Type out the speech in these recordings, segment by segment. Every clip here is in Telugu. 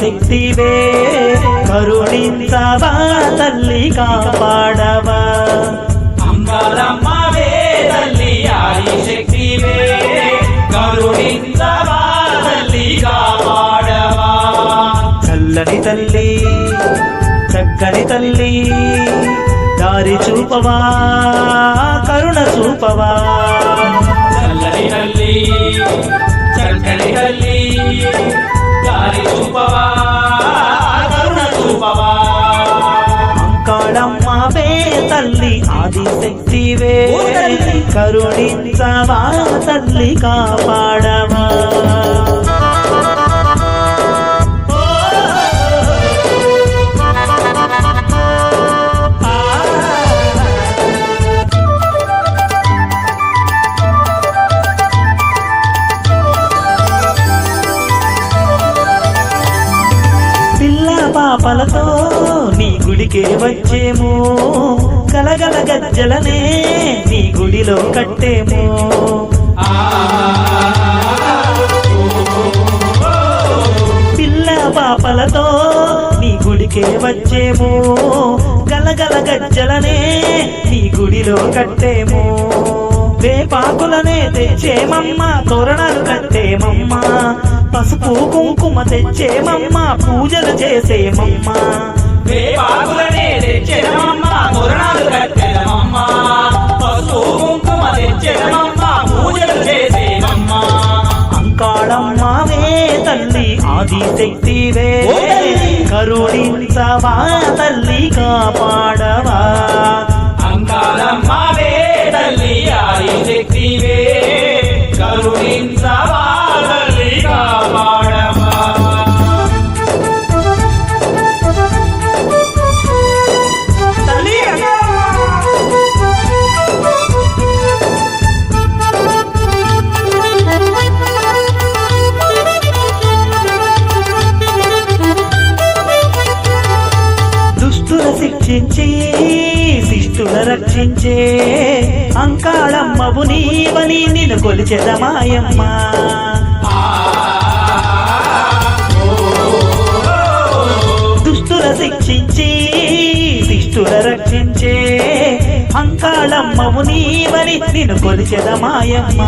శక్తివే కరుణించవా తల్లి కాపాడవా. అంగారమ్మవే తల్లి ఆది శక్తివే కరుణించవా తల్లి కాపాడవా. చల్లని తల్లి చక్కని తల్లి దారి చూపవా కరుణ చూపవా. చల్లని తల్లి చక్కని తల్లి దారి చూపవా కరుణ చూపవా అంకాళమ్మవే తల్లి ఆది శక్తివే కరుణించవా తల్లి కాపాడవా. పాపలతో నీ గుడికే వచ్చేమో. కలగల గజ్జలనే నీ గుడిలో కట్టేమో. పిల్ల పాపలతో నీ గుడికే వచ్చేమో. గలగల గజ్జలనే నీ గుడిలో కట్టేమో. వేపాకులనే తెచ్చేమమ్మ తోరణాలు కట్టేమమ్మ. పసుపు కుంకుమ తెచ్చేమమ్మ పూజలు చేసేమమ్మ. వేపాకులనే తెచ్చెదమమ్మ తోరణాలు కట్టెదమమ్మ. పసుపు కుంకుమ తెచ్చెదమమ్మ పూజలు చేసేదమ్మ అంకాళమ్మవే తల్లి ఆది శక్తివే! కరుణించవా తల్లి కాపాడవా శిష్టుల రక్షించే అంకాళమ్మవు నీవని నిన్ను కొలిచెదమాయమ్మ దుష్టుల శిక్షించి శిష్టుల రక్షించే అంకాళమ్మవు నీవని నిన్ను కొలిచెదమాయమ్మ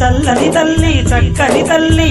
చల్లని తల్లి చక్కని తల్లి